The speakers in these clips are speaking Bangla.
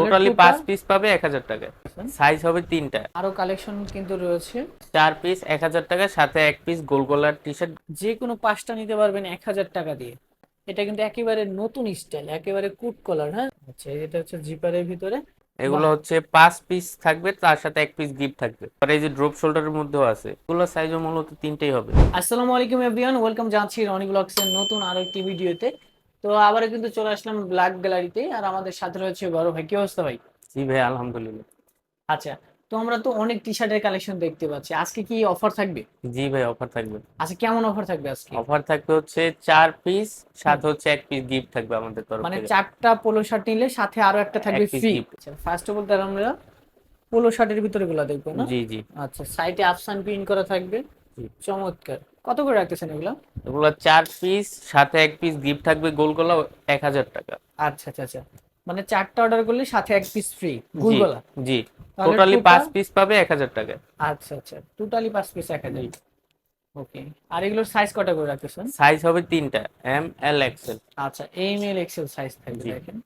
টোটালি total- পাঁচ পিস পাবে এক হাজার টাকায়। সাইজ হবে তিনটা। আরও কালেকশন কিন্তু রয়েছে। চার পিস এক হাজার টাকা সাথে এক পিস গোল গলার টি শার্ট যে কোনো পাঁচটা নিতে পারবেন এক হাজার টাকা দিয়ে। এটা কিন্তু একেবারে নতুন স্টাইল একেবারে কুট কলার হ্যাঁ? আচ্ছা এটা হচ্ছে জিপারের ভিতরে। এগুলো হচ্ছে পাঁচ পিস থাকবে তার সাথে এক পিস গিফট থাকবে। আর এই যে ড্রপ শোল্ডারের মধ্যেও আছে। এগুলো সাইজও মূলত তিনটেই হবে। আসসালামু আলাইকুম এভরিওয়ান ওয়েলকাম জানাচ্ছি রনি ব্লগস এর নতুন আরও একটি ভিডিওতে তো আবার কিন্তু চলে আসলাম ব্ল্যাক গ্যালারিতে আর আমাদের সাথে রয়েছে বড় ভাই। কি অবস্থা ভাই? জি ভাই আলহামদুলিল্লাহ। আচ্ছা তো আমরা তো অনেক টি শার্টের কালেকশন দেখতে পাচ্ছি। আজকে কি অফার থাকবে? জি ভাই অফার থাকবে। আচ্ছা কেমন অফার থাকবে আজকে? অফার থাকবে হচ্ছে চার পিস সাথে হচ্ছে এক পিস গিফট থাকবে আমাদের তরফ মানে চারটা পোলো শার্ট নিলে সাথে আরও একটা থাকবে ফ্রি। ফার্স্ট অফ অল তাহলে আমরা পোলো শার্টের ভিতরে গুলো দেখব না? জি জি। আচ্ছা সাইডে আফসান প্রিন্ট করা থাকবে। চমৎকার। কত করে রাখতেছেন এগুলো? এগুলো চার পিস সাথে এক পিস গিফট থাকবে গোল গলা এক হাজার টাকা। আচ্ছা আচ্ছা আচ্ছা। মানে চারটা অর্ডার করলে সাথে এক পিস ফ্রি গুলগলা জি। টোটালি পাঁচ পিস পাবে এক হাজার টাকা। আচ্ছা আচ্ছা। টোটালি পাঁচ পিস এক হাজার। ওকে। আর এগুলোর সাইজ কটা করে রাখতেছেন? সাইজ হবে তিনটা এম এল এক্সেল আচ্ছা এম এল এক্সেল সাইজ থাকবে দেখেন।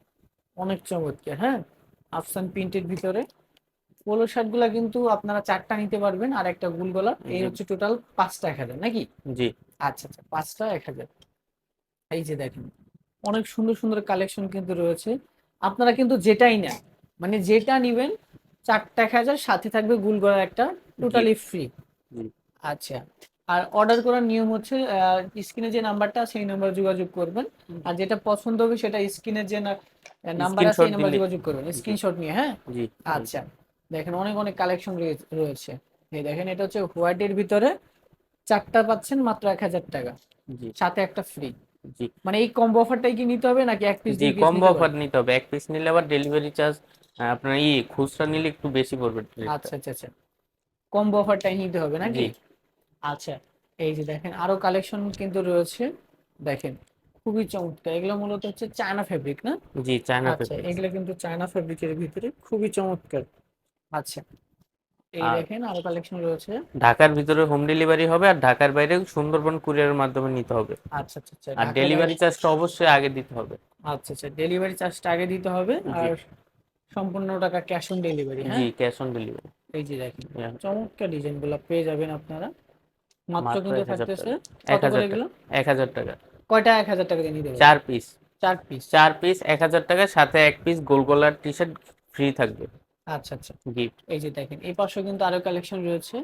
অনেক চমৎকার হ্যাঁ? আফসান প্রিন্টের ভিতরে। পোলো শার্টগুলা কিন্তু আপনারা চারটা নিতে পারবেন আর একটা গুল গুলগলা এই হচ্ছে টোটাল পাঁচটা এক হাজার নাকি? জি। আচ্ছা আচ্ছা পাঁচটা এক হাজার। এই যে দেখেন অনেক সুন্দর সুন্দর কালেকশন কিন্তু রয়েছে। আপনারা কিন্তু যেটাই নেন মানে যেটা নিবেন চারটা এক হাজার সাথে থাকবে গুল গুলগড়ার একটা টোটালি ফ্রি আচ্ছা আর অর্ডার করার নিয়ম হচ্ছে স্ক্রিনে যে নাম্বারটা সেই নাম্বার যোগাযোগ করবেন। আর যেটা পছন্দ হবে সেটা স্ক্রিনের যে নাম্বার আছে সেই নাম্বার যোগাযোগ করবেন। স্ক্রিনশট নিয়ে হ্যাঁ? আচ্ছা। দেখেন অনেক অনেক কালেকশন রয়েছে। এই দেখেন এটা হচ্ছে হোয়াইটের ভিতরে চারটা পাচ্ছেন মাত্র এক হাজার টাকা। জি। সাথে একটা ফ্রি জি। মানে এই কম্বো অফারটাই কি নিতে হবে নাকি এক পিস জি কম্বো অফার নিতে হবে? এক পিস নিলে আবার ডেলিভারি চার্জ আপনার ই খুচরা নিলে একটু বেশি পড়বে আচ্ছা আচ্ছা আচ্ছা। কম্বো অফারটাই নিতে হবে নাকি? আচ্ছা এই যে দেখেন আরও কালেকশন কিন্তু রয়েছে। দেখেন খুবই চমৎকার। এগুলো মূলত হচ্ছে চায়না ফেব্রিক না? জি চায়না আচ্ছা এগুলো কিন্তু চায়না ফেব্রিকের ভিতরে খুবই চমৎকার। আচ্ছা। এই আর- দেখেন আরও কালেকশন রয়েছে। ঢাকার ভিতরে হোম ডেলিভারি হবে আর ঢাকার বাইরে সুন্দরবন কুরিয়ারের মাধ্যমে নিতে হবে। আচ্ছা আচ্ছা আচ্ছা। আর ডেলিভারি চার্জটা অবশ্যই আগে দিতে হবে। আচ্ছা আচ্ছা। ডেলিভারি চার্জটা আগে দিতে হবে আর সম্পূর্ণ টাকা ক্যাশ অন ডেলিভারি জি হ্যাঁ ক্যাশ অন ডেলিভারি এই যে দেখেন চমৎকার ডিজাইনগুলো পেয়ে যাবেন আপনারা। মাত্র কিন্তু থাকতেছে এক হাজার এক হাজার টাকা। কয়টা এক হাজার টাকা দিয়ে নিতে চার পিস চার পিস চার পিস এক হাজার টাকা সাথে এক পিস গোল গলার টি শার্ট ফ্রি থাকবে। আচ্ছা আচ্ছা গিফট এই যে দেখেন এই পাশেও কিন্তু আরও কালেকশন রয়েছে।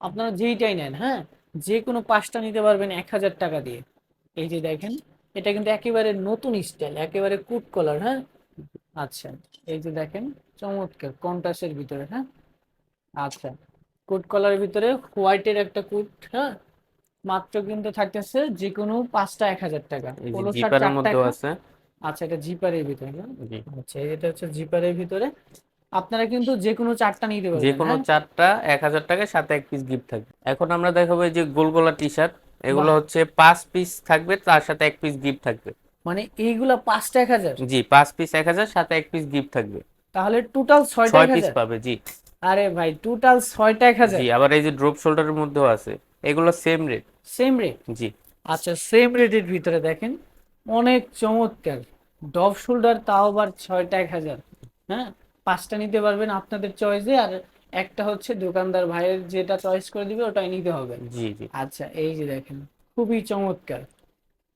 আপনারা যেইটাই নেন হ্যাঁ যে কোনো পাঁচটা নিতে পারবেন এক হাজার টাকা দিয়ে। এই যে দেখেন এটা কিন্তু একেবারে নতুন স্টাইল একেবারে কুট কলার হ্যাঁ? আচ্ছা এই যে দেখেন চমৎকার কন্ট্রাস্টের ভিতরে হ্যাঁ? আচ্ছা কুট কলারের ভিতরে হোয়াইটের একটা কুট হ্যাঁ? মাত্র কিন্তু থাকতেছে যে কোনো পাঁচটা এক হাজার টাকা। এই যে পোলো শার্ট জিপারের চারটা মধ্যেও একটা- আছে। আচ্ছা এটা জিপারের ভিতরে না জি। আচ্ছা এটা হচ্ছে জিপারের ভিতরে। আপনারা কিন্তু যে কোনো চারটা নিতে পারবেন যে কোনো হ্যাঁ? চারটা এক হাজার টাকায় সাথে এক পিস গিফট থাকবে। এখন আমরা দেখাবো যে গোল গলা টি শার্ট এগুলো হচ্ছে পাঁচ পিস থাকবে তার সাথে এক পিস গিফট থাকবে। মানে এইগুলা পাঁচটা এক হাজার? জি পাঁচ পিস এক হাজার সাথে এক পিস গিফট থাকবে। তাহলে টোটাল ছয়টা ছয় এক পিস পাবে জি। আরে ভাই টোটাল ছয়টা এক হাজার? জি আবার এই যে ড্রপ শোল্ডারের মধ্যেও আছে এগুলো সেম রেট সেম রেট জি। আচ্ছা সেম রেটের ভিতরে দেখেন অনেক চমৎকার। ডব শোল্ডার তাও আবার ছয়টা এক হাজার হ্যাঁ? পাঁচটা নিতে পারবেন আপনাদের চয়েসে আর একটা হচ্ছে দোকানদার ভাইয়ের যেটা চয়েস করে দিবে ওটাই নিতে হবে। জি জি। আচ্ছা এই যে দেখেন খুবই চমৎকার।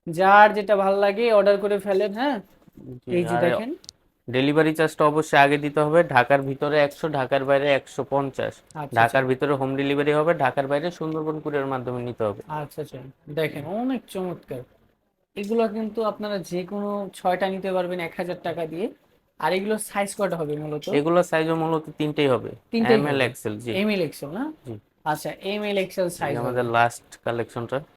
যার যেটা ভালো লাগে অর্ডার করে ফেলেন হ্যাঁ? এই যে দেখেন। ডেলিভারি চার্জটা অবশ্যই আগে দিতে হবে ঢাকার ভিতরে একশো ঢাকার বাইরে একশো পঞ্চাশ। আচ্ছা ঢাকার ভিতরে হোম ডেলিভারি হবে ঢাকার বাইরে সুন্দরবন কুরিয়ার মাধ্যমে নিতে হবে। আচ্ছা আচ্ছা। দেখেন অনেক চমৎকার। এগুলো কিন্তু আপনারা যে কোনো ছয়টা নিতে পারবেন এক হাজার টাকা দিয়ে। আর এগুলো সাইজ কয়টা হবে মূলত? এগুলো সাইজও মূলত তিনটেই হবে। এম এল এক্সেল জি। এম এল এক্সেল না? জি। আচ্ছা এম এল এক্সেল সাইজ আমাদের লাস্ট কালেকশনটা